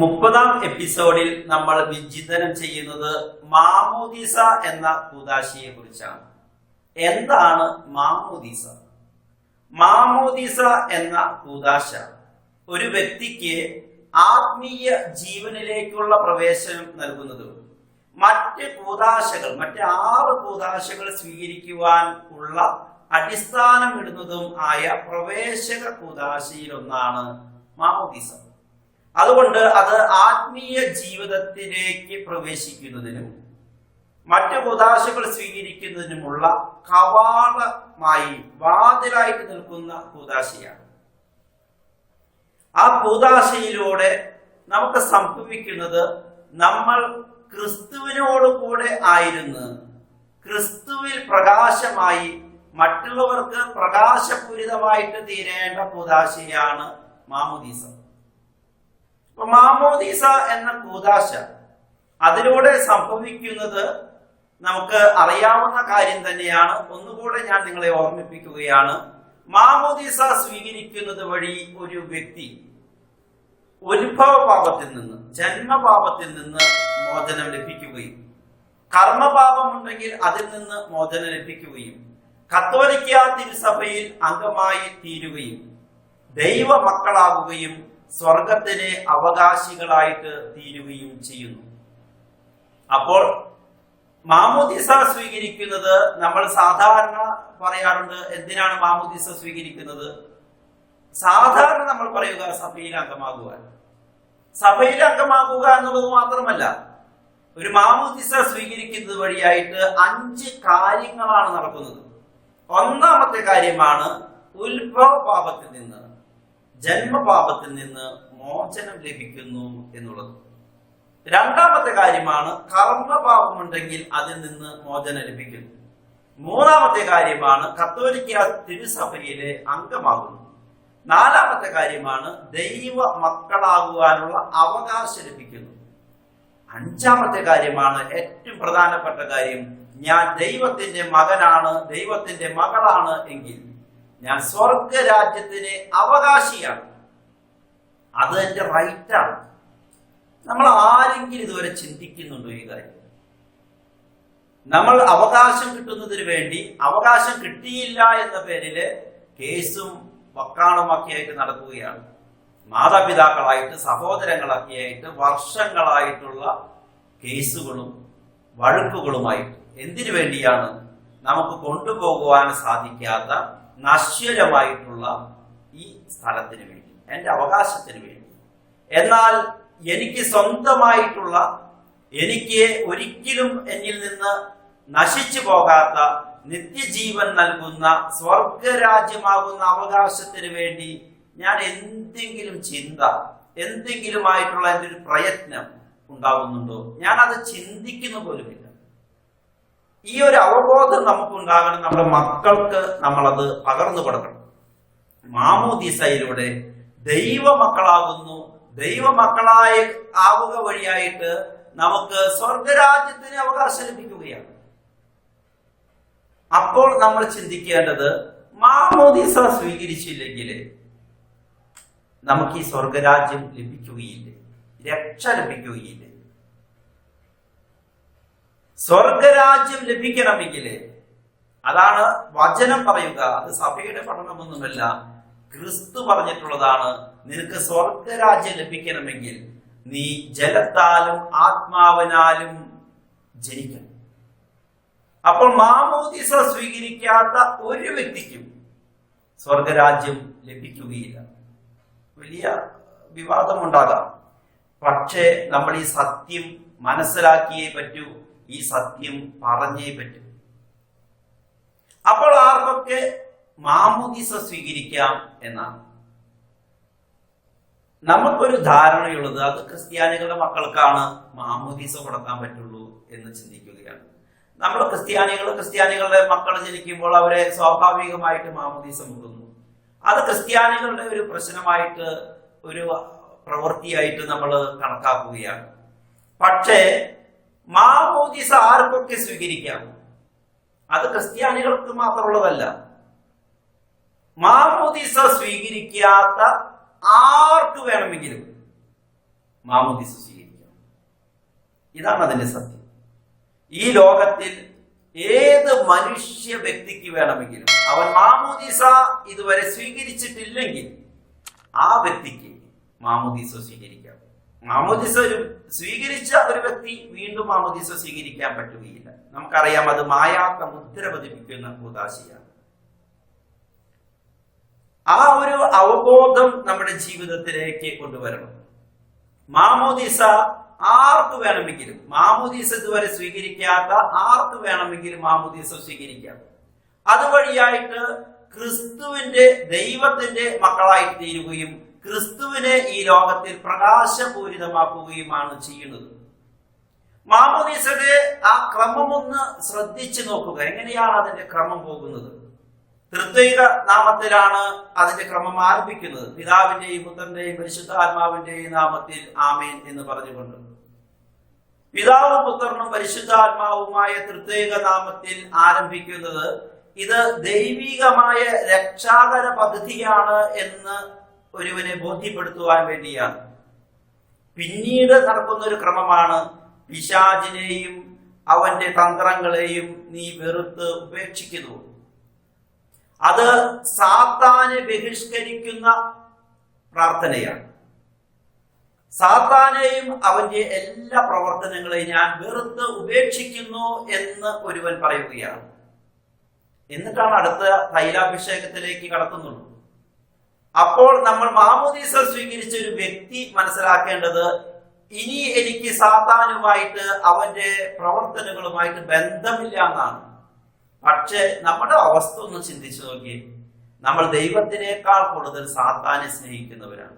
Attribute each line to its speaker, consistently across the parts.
Speaker 1: മുപ്പതാം എപ്പിസോഡിൽ നമ്മൾ വിചിന്തനം ചെയ്യുന്നത് മാമോദീസ എന്ന കൂതാശിയെ കുറിച്ചാണ്. എന്താണ് മാമോദീസ? മാമോദീസ എന്ന കൂതാശ ഒരു വ്യക്തിക്ക് ആത്മീയ ജീവനിലേക്കുള്ള പ്രവേശനം നൽകുന്നത് മറ്റ് കൂതാശകൾ മറ്റ് ആറ് കൂതാശകൾ സ്വീകരിക്കുവാൻ ഉള്ള അടിസ്ഥാനമിടുന്നതും ആയ പ്രവേശക കൂതാശയിലൊന്നാണ് മാമോദീസ. അതുകൊണ്ട് അത് ആത്മീയ ജീവിതത്തിലേക്ക് പ്രവേശിക്കുന്നതിനും മറ്റു കുതാശകൾ സ്വീകരിക്കുന്നതിനുമുള്ള കവാടമായി വാതിലായിട്ട് നിൽക്കുന്ന കൂതാശയാണ് ആ കൂതാശയിലൂടെ നമുക്ക് സംഭവിക്കുന്നത് നമ്മൾ ക്രിസ്തുവിനോട് കൂടെ ആയിരുന്ന്. ക്രിസ്തുവിൽ പ്രകാശമായി മറ്റുള്ളവർക്ക് പ്രകാശപൂരിതമായിട്ട് തീരേണ്ട കൂതാശയാണ് മാമുദീസ. മാമോദീസ എന്ന കൂതാശ അതിലൂടെ സംഭവിക്കുന്നത് നമുക്ക് അറിയാവുന്ന കാര്യം തന്നെയാണ്. ഒന്നുകൂടെ ഞാൻ നിങ്ങളെ ഓർമ്മിപ്പിക്കുകയാണ്. മാമോദീസ സ്വീകരിക്കുന്നത് വഴി ഒരു വ്യക്തി ഉത്ഭവ പാപത്തിൽ നിന്ന് ജന്മപാപത്തിൽ നിന്ന് മോചനം ലഭിക്കുകയും കർമ്മപാപമുണ്ടെങ്കിൽ അതിൽ നിന്ന് മോചനം ലഭിക്കുകയും കത്തോലിക്ക തിരുസഭയിൽ അംഗമായി തീരുകയും ദൈവ മക്കളാകുകയും സ്വർഗത്തിന് അവകാശികളായിട്ട് തീരുകയും ചെയ്യുന്നു. അപ്പോൾ മാമോദിസ സ്വീകരിക്കുന്നത് നമ്മൾ സാധാരണ പറയാറുണ്ട്. എന്തിനാണ് മാമോദിസ സ്വീകരിക്കുന്നത്? സാധാരണ നമ്മൾ പറയുക സഭയിൽ അംഗമാകുവാൻ. സഭയിൽ അംഗമാകുക എന്നുള്ളത് മാത്രമല്ല ഒരു മാമോദിസ സ്വീകരിക്കുന്നത് വഴിയായിട്ട് അഞ്ച് കാര്യങ്ങളാണ് നടക്കുന്നത്. ഒന്നാമത്തെ കാര്യമാണ് ഉത്ഭവ പാപത്തിൽ നിന്ന്. ജന്മപാപത്തിൽ നിന്ന് മോചനം ലഭിക്കുന്നു എന്നുള്ളത്. രണ്ടാമത്തെ കാര്യമാണ് കർമ്മപാപമുണ്ടെങ്കിൽ അതിൽ നിന്ന് മോചനം ലഭിക്കുന്നു. മൂന്നാമത്തെ കാര്യമാണ് കത്തോലിക്ക തിരുസഭയിലെ അംഗമാകുന്നു. നാലാമത്തെ കാര്യമാണ് ദൈവ മക്കളാകുവാനുള്ള അവകാശം ലഭിക്കുന്നു. അഞ്ചാമത്തെ കാര്യമാണ് ഏറ്റവും പ്രധാനപ്പെട്ട കാര്യം ഞാൻ ദൈവത്തിന്റെ മകനാണ് ദൈവത്തിന്റെ മകളാണ് എങ്കിൽ. ഞാൻ സ്വർഗരാജ്യത്തിന് അവകാശിയാണ്. അത് എന്റെ റൈറ്റാണ് നമ്മൾ ആരെങ്കിലും ഇതുവരെ ചിന്തിക്കുന്നുണ്ടോ ഈ കാര്യം? നമ്മൾ അവകാശം കിട്ടുന്നതിന് വേണ്ടി അവകാശം കിട്ടിയില്ല എന്ന പേരിൽ കേസും വക്കാണുമൊക്കെയായിട്ട് നടക്കുകയാണ്. മാതാപിതാക്കളായിട്ട് സഹോദരങ്ങളൊക്കെയായിട്ട് വർഷങ്ങളായിട്ടുള്ള കേസുകളും വഴക്കുകളുമായിട്ട് എന്തിനു വേണ്ടിയാണ് നമുക്ക് കൊണ്ടുപോകുവാൻ സാധിക്കാത്ത നശ്വരമായിട്ടുള്ള ഈ സ്ഥലത്തിന് വേണ്ടി എന്റെ അവകാശത്തിന് വേണ്ടി. എന്നാൽ എനിക്ക് സ്വന്തമായിട്ടുള്ള എനിക്ക് ഒരിക്കലും എന്നിൽ നിന്ന് നശിച്ചു പോകാത്ത നിത്യജീവൻ നൽകുന്ന സ്വർഗരാജ്യമാകുന്ന അവകാശത്തിന് വേണ്ടി ഞാൻ എന്തെങ്കിലും ചിന്ത എന്തെങ്കിലുമായിട്ടുള്ള എന്റെ ഒരു പ്രയത്നം ഉണ്ടാകുന്നുണ്ടോ ഞാൻ അത് ചിന്തിക്കുന്ന പോലുമില്ല. ഈ ഒരു അവബോധം നമുക്കുണ്ടാകണം. നമ്മുടെ മക്കൾക്ക് നമ്മളത് പകർന്നു കൊടുക്കണം. മാമോദിസയിലൂടെ ദൈവമക്കളാകുന്നു. ദൈവമക്കളായി ആവുക വഴിയായിട്ട് നമുക്ക് സ്വർഗരാജ്യത്തിന് അവകാശം ലഭിക്കുകയാണ് അപ്പോൾ നമ്മൾ ചിന്തിക്കേണ്ടത് മാമോദിസ സ്വീകരിച്ചില്ലെങ്കിൽ നമുക്ക് ഈ സ്വർഗരാജ്യം ലഭിക്കുകയില്ലേ. രക്ഷ ലഭിക്കുകയില്ലേ. സ്വർഗരാജ്യം ലഭിക്കണമെങ്കിൽ അതാണ് വചനം പറയുക. അത് സഭയുടെ പഠനമൊന്നുമല്ല. ക്രിസ്തു പറഞ്ഞിട്ടുള്ളതാണ് നിനക്ക് സ്വർഗരാജ്യം ലഭിക്കണമെങ്കിൽ നീ ജലത്താലും ആത്മാവിനാലും ജനിക്കണം. അപ്പോൾ മാമോദിസ സ്വീകരിക്കാത്ത ഒരു വ്യക്തിക്കും സ്വർഗരാജ്യം ലഭിക്കുകയില്ല. വലിയ വിവാദമുണ്ടാകാം. പക്ഷേ നമ്മൾ ഈ സത്യം മനസ്സിലാക്കിയേ പറ്റൂ. ഈ സത്യം പറഞ്ഞേ പറ്റും. അപ്പോൾ ആർക്കൊക്കെ മാമുദിസ സ്വീകരിക്കാം എന്നാണ് നമുക്കൊരു ധാരണയുള്ളത് അത് ക്രിസ്ത്യാനികളുടെ മക്കൾക്കാണ് മാമുദീസ കൊടുക്കാൻ പറ്റുള്ളൂ എന്ന് ചിന്തിക്കുകയാണ്. നമ്മൾ ക്രിസ്ത്യാനികൾ ക്രിസ്ത്യാനികളുടെ മക്കൾ ജനിക്കുമ്പോൾ അവരെ സ്വാഭാവികമായിട്ട് മാമുദീസ മുക്കുന്നു അത് ക്രിസ്ത്യാനികളുടെ ഒരു പ്രശ്നമായിട്ട് ഒരു പ്രവൃത്തിയായിട്ട് നമ്മൾ കണക്കാക്കുകയാണ്. പക്ഷേ മാമോദിസ ആർക്കൊക്കെ സ്വീകരിക്കാം? അത് ക്രിസ്ത്യാനികൾക്ക് മാത്രമുള്ളതല്ല. മാമോദിസ സ്വീകരിക്കാത്ത ആർക്ക് വേണമെങ്കിലും മാമോദിസ സ്വീകരിക്കാം. ഇതാണ് അതിന്റെ സത്യം. ഈ ലോകത്തിൽ ഏത് മനുഷ്യ വ്യക്തിക്ക് വേണമെങ്കിലും അവൻ മാമോദിസ ഇതുവരെ സ്വീകരിച്ചിട്ടില്ലെങ്കിൽ ആ വ്യക്തിക്ക് മാമോദിസ സ്വീകരിക്കാം. മാമുദിസ ഒരു സ്വീകരിച്ച ഒരു വ്യക്തി വീണ്ടും മാമോദിസ സ്വീകരിക്കാൻ പറ്റുകയില്ല. നമുക്കറിയാം അത് മായാത്ത മുദ്ര പതിപ്പിക്കുന്ന ഉദാശിയാണ് ആ ഒരു അവബോധം നമ്മുടെ ജീവിതത്തിലേക്ക് കൊണ്ടുവരണം. മാമോദിസ ആർക്ക് വേണമെങ്കിലും മാമോദീസ ഇതുവരെ സ്വീകരിക്കാത്ത ആർക്ക് വേണമെങ്കിലും മാമോദീസ സ്വീകരിക്കാം. അതുവഴിയായിട്ട് ക്രിസ്തുവിന്റെ ദൈവത്തിന്റെ മക്കളായി തീരുകയും ക്രിസ്തുവിനെ ഈ ലോകത്തിൽ പ്രകാശപൂരിതമാക്കുകയുമാണ് ചെയ്യുന്നത്. മാമോദീസയുടെ ആ ക്രമമൊന്ന് ശ്രദ്ധിച്ചു നോക്കുക. എങ്ങനെയാണ് അതിന്റെ ക്രമം പോകുന്നത്? തൃത്വൈക നാമത്തിലാണ് അതിന്റെ ക്രമം ആരംഭിക്കുന്നത്. പിതാവിന്റെയും പുത്രന്റെയും പരിശുദ്ധാത്മാവിന്റെയും നാമത്തിൽ ആമേൻ എന്ന് പറഞ്ഞുകൊണ്ട്. പിതാവും പുത്രനും പരിശുദ്ധാത്മാവുമായ തൃത്വൈക നാമത്തിൽ ആരംഭിക്കുന്നത് ഇത് ദൈവികമായ രക്ഷാകര പദ്ധതിയാണ് എന്ന് ഒരുവനെ ബോധ്യപ്പെടുത്തുവാൻ വേണ്ടിയാണ്. പിന്നീട് നടക്കുന്ന ഒരു ക്രമമാണ് പിശാചിനെയും അവന്റെ തന്ത്രങ്ങളെയും നീ വെറുത്ത് ഉപേക്ഷിക്കുന്നു. അത് സാത്താനെ ബഹിഷ്കരിക്കുന്ന പ്രാർത്ഥനയാണ്. സാത്താനെയും അവന്റെ എല്ലാ പ്രവർത്തനങ്ങളെയും ഞാൻ വെറുത്ത് ഉപേക്ഷിക്കുന്നു എന്ന് ഒരുവൻ പറയുകയാണ്. എന്നിട്ടാണ് അടുത്ത തൈലാഭിഷേകത്തിലേക്ക് കടത്തുന്നുള്ളൂ അപ്പോൾ നമ്മൾ മാമോദീസ സ്വീകരിച്ച ഒരു വ്യക്തി മനസ്സിലാക്കേണ്ടത് ഇനി എനിക്ക് സാത്താനുമായിട്ട് അവന്റെ പ്രവർത്തനങ്ങളുമായിട്ട് ബന്ധമില്ല എന്നാണ്. പക്ഷെ നമ്മുടെ അവസ്ഥ ഒന്ന് ചിന്തിച്ചു നോക്കി നമ്മൾ ദൈവത്തിനേക്കാൾ കൂടുതൽ സാത്താനെ സ്നേഹിക്കുന്നവരാണ്.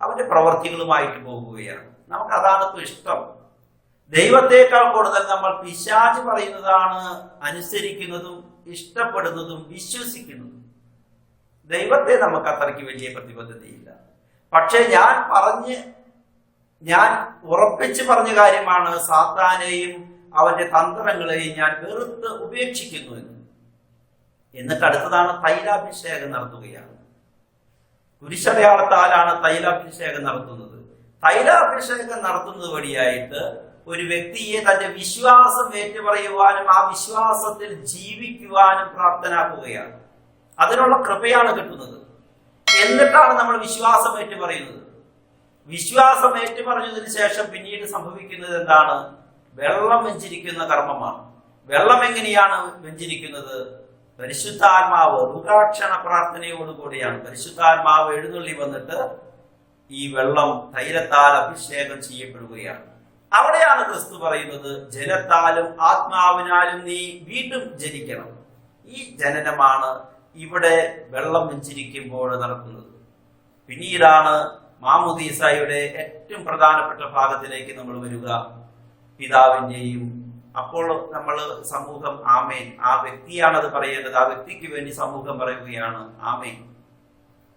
Speaker 1: അവന്റെ പ്രവർത്തികളുമായിട്ട് പോകുകയാണ്. നമുക്ക് അതാണ് ഇപ്പൊ ഇഷ്ടം. ദൈവത്തെക്കാൾ കൂടുതൽ നമ്മൾ പിശാച് പറയുന്നതാണ് അനുസരിക്കുന്നതും ഇഷ്ടപ്പെടുന്നതും വിശ്വസിക്കുന്നതും. ദൈവത്തെ നമുക്ക് അത്രയ്ക്ക് വലിയ പ്രതിബദ്ധതയില്ല. പക്ഷെ ഞാൻ പറഞ്ഞ് ഞാൻ ഉറപ്പിച്ച് പറഞ്ഞ കാര്യമാണ് സാത്താനെയും അവന്റെ തന്ത്രങ്ങളെയും ഞാൻ വെറുത്ത് ഉപേക്ഷിക്കുന്നു എന്ന്. എന്നിട്ട് അടുത്തതാണ് തൈലാഭിഷേകം നടത്തുകയാണ്. കുരിശടയാളത്താലാണ് തൈലാഭിഷേകം നടത്തുന്നത്. തൈലാഭിഷേകം നടത്തുന്നത് വഴിയായിട്ട് ഒരു വ്യക്തിയെ തന്റെ വിശ്വാസം ഏറ്റുപറയുവാനും ആ വിശ്വാസത്തിൽ ജീവിക്കുവാനും പ്രാപ്തനാക്കുകയാണ്. അതിനുള്ള കൃപയാണ് കിട്ടുന്നത്. എന്നിട്ടാണ് നമ്മൾ വിശ്വാസം ഏറ്റു പറയുന്നത് വിശ്വാസം ഏറ്റു പറഞ്ഞതിന് ശേഷം പിന്നീട് സംഭവിക്കുന്നത് എന്താണ്? വെള്ളം വെഞ്ചിരിക്കുന്ന കർമ്മമാണ്. വെള്ളം എങ്ങനെയാണ് വെഞ്ചിരിക്കുന്നത്? പരിശുദ്ധാത്മാവ് രൂപാക്ഷണ പ്രാർത്ഥനയോടുകൂടിയാണ് പരിശുദ്ധാത്മാവ് എഴുന്നള്ളി വന്നിട്ട് ഈ വെള്ളം തൈലത്താൽ അഭിഷേകം ചെയ്യപ്പെടുകയാണ്. അവിടെയാണ് ക്രിസ്തു പറയുന്നത് ജലത്താലും ആത്മാവിനാലും നീ വീണ്ടും ജനിക്കണം. ഈ ജനനമാണ് ഇവിടെ വെള്ളം വെച്ചിരിക്കുമ്പോൾ നടക്കുന്നത്. പിന്നീടാണ് മാമുദീസായുടെ ഏറ്റവും പ്രധാനപ്പെട്ട ഭാഗത്തിലേക്ക് നമ്മൾ വരിക. പിതാവിന്റെയും അപ്പോൾ നമ്മൾ സമൂഹം ആമേൻ. ആ വ്യക്തിയാണ് അത് പറയേണ്ടത്. ആ വ്യക്തിക്ക് വേണ്ടി സമൂഹം പറയുകയാണ് ആമേൻ.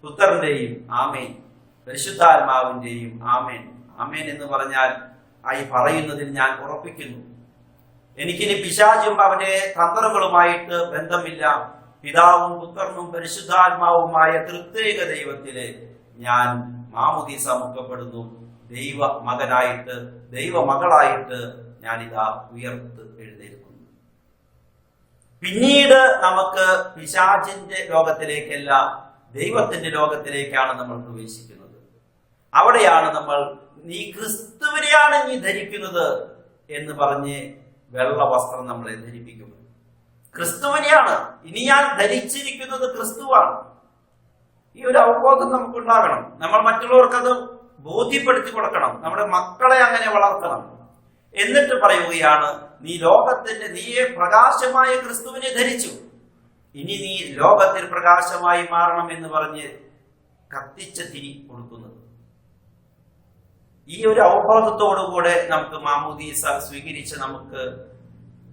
Speaker 1: പുത്രന്റെയും ആമേൻ. പരിശുദ്ധാത്മാവിന്റെയും ആമേൻ. ആമേൻ എന്ന് പറഞ്ഞാൽ ആയി പറയുന്നതിൽ ഞാൻ ഉറപ്പിക്കുന്നു. എനിക്കിനി പിശാചും അവന്റെ തന്ത്രങ്ങളുമായിട്ട് ബന്ധമില്ല. പിതാവും പുത്രനും പരിശുദ്ധാത്മാവുമായ തൃത്വേക ദൈവത്തിൽ ഞാൻ മാമുദീസ മുക്കപ്പെടുന്നു ദൈവ മകനായിട്ട് ദൈവ മകളായിട്ട് ഞാനിതാ ഉയർത്ത് എഴുന്നേൽക്കുന്നു. പിന്നീട് നമുക്ക് പിശാചിന്റെ ലോകത്തിലേക്കല്ല ദൈവത്തിന്റെ ലോകത്തിലേക്കാണ് നമ്മൾ പ്രവേശിക്കുന്നത്. അവിടെയാണ് നമ്മൾ നീ ക്രിസ്തുവിനെയാണ് നീ ധരിക്കുന്നത് എന്ന് പറഞ്ഞ് വെള്ള വസ്ത്രം നമ്മളെ ധരിപ്പിക്കും ക്രിസ്തുവിനെയാണ്. ഇനി ഞാൻ ധരിച്ചിരിക്കുന്നത് ക്രിസ്തുവാണ്. ഈ ഒരു അവബോധം നമുക്കുണ്ടാകണം. നമ്മൾ മറ്റുള്ളവർക്ക് അത് ബോധ്യപ്പെടുത്തി കൊടുക്കണം. നമ്മുടെ മക്കളെ അങ്ങനെ വളർത്തണം. എന്നിട്ട് പറയുകയാണ് നീ ലോകത്തിന്റെ നീയെ പ്രകാശമായ ക്രിസ്തുവിനെ ധരിച്ചു. ഇനി നീ ലോകത്തിൽ പ്രകാശമായി മാറണം എന്ന് പറഞ്ഞ് കത്തിച്ച തിരി കൊടുക്കുന്നത് ഈ ഒരു അവബോധത്തോടുകൂടെ നമുക്ക് മാമൂദീസ സ്വീകരിച്ച് നമുക്ക്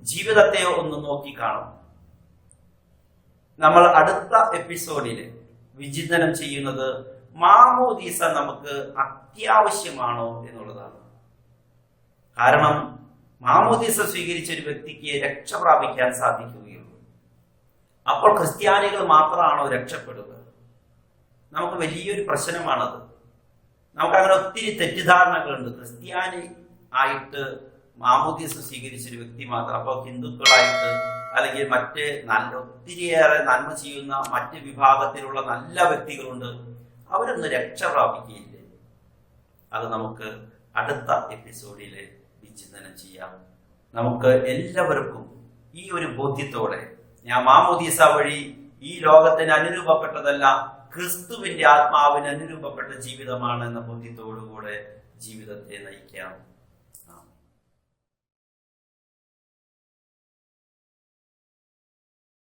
Speaker 1: ജീവിതത്തെ ഒന്ന് നോക്കി കാണും. നമ്മൾ അടുത്ത എപ്പിസോഡിൽ വിചിന്തനം ചെയ്യുന്നത് മാമോദീസ നമുക്ക് അത്യാവശ്യമാണോ എന്നുള്ളതാണ്. കാരണം മാമോദീസ സ്വീകരിച്ച ഒരു വ്യക്തിക്ക് രക്ഷ പ്രാപിക്കാൻ സാധിക്കുകയുള്ളൂ. അപ്പോൾ ക്രിസ്ത്യാനികൾ മാത്രമാണോ രക്ഷപ്പെടുക? നമുക്ക് വലിയൊരു പ്രശ്നമാണത്. നമുക്കങ്ങനെ ഒത്തിരി തെറ്റിദ്ധാരണകളുണ്ട്. ക്രിസ്ത്യാനി ആയിട്ട് മാമോദീസ സ്വീകരിച്ച ഒരു വ്യക്തി മാത്രം. അപ്പോൾ ഹിന്ദുക്കളായിട്ട് അല്ലെങ്കിൽ മറ്റ് നല്ല ഒത്തിരിയേറെ നന്മ ചെയ്യുന്ന മറ്റ് വിഭാഗത്തിലുള്ള നല്ല വ്യക്തികളുണ്ട്. അവരൊന്ന് രക്ഷ പ്രാപിക്കുകയില്ല? അത് നമുക്ക് അടുത്ത എപ്പിസോഡിൽ വിചിന്തനം ചെയ്യാം. നമുക്ക് എല്ലാവർക്കും ഈ ഒരു ബോധ്യത്തോടെ ഞാൻ മാമോദീസ വഴി ഈ ലോകത്തിന് അനുരൂപപ്പെട്ടതല്ല ക്രിസ്തുവിന്റെ ആത്മാവിന് അനുരൂപപ്പെട്ട ജീവിതമാണ് എന്ന ബോധ്യത്തോടുകൂടെ ജീവിതത്തെ നയിക്കാം.